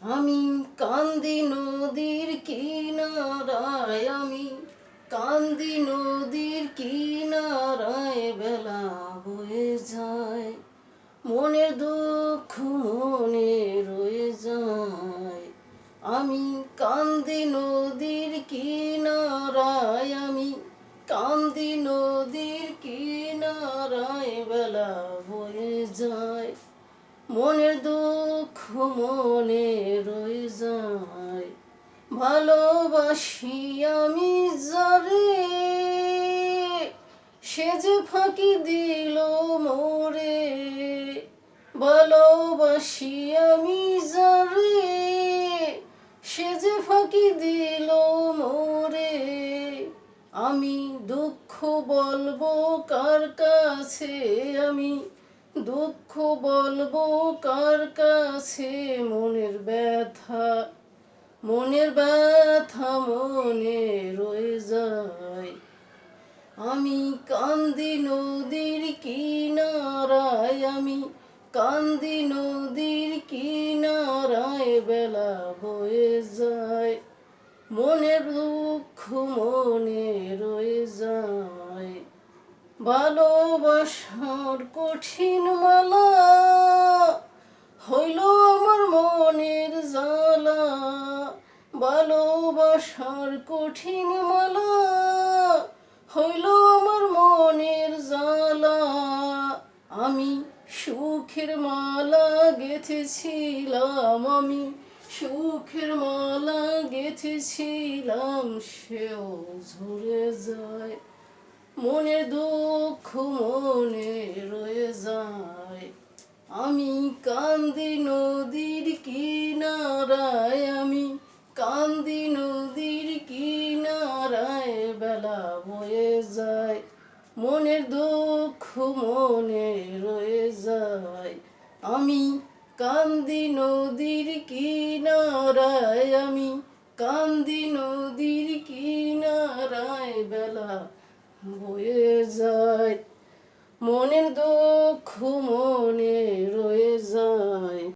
আমি কান্দি নদীর কিনারায়, আমি কান্দি নদীর কিনারায় বেলা বয়ে যায়। মনের দুঃখ মনে রয়ে যায়। আমি কান্দি নদীর কিনারায়, আমি কান্দি নদীর কিনারায় বেলা বয়ে যায়। মনের দুঃখ মনে রয়ে যায়। ভালোবাসি আমি জরে সে যে ফাঁকি দিল মোরে। ভালোবাসি আমি জরে সে যে ফাঁকি দিল মোরে। আমি দুঃখ বলব কার কাছে আমি? দুঃখ বলব কার কাছে? মনের ব্যথা মনের ব্যথা মনে রয়ে যায়। আমি কান্দি নদীর কিনারায়, আমি কান্দি নদীর কিনারায় বেলা বয়ে যায়। মনের দুঃখ মনে রয়ে যায়। ভালোবাসার কঠিন মালা হইল আমার মনের জ্বালা। ভালোবাসার কঠিন মালা হইল আমার মনের জ্বালা। আমি সুখের মালা গেথেছিলাম, আমি সুখের মালা গেথেছিলাম, সেও ঝরে যায়। মনের দুঃখ, মনে রয়ে যায়। আমি কান্দি নদীর কিনারায়, আমি কান্দি নদীর কিনারায় বেলা বয়ে যায়। মনের দুঃখ, মনে রয়ে যায়। আমি কান্দি নদীর কিনারায়, আমি কান্দি নদীর কিনারায় বেলা বয়ে যায়। মনের দুঃখ মনে রয়ে যায়।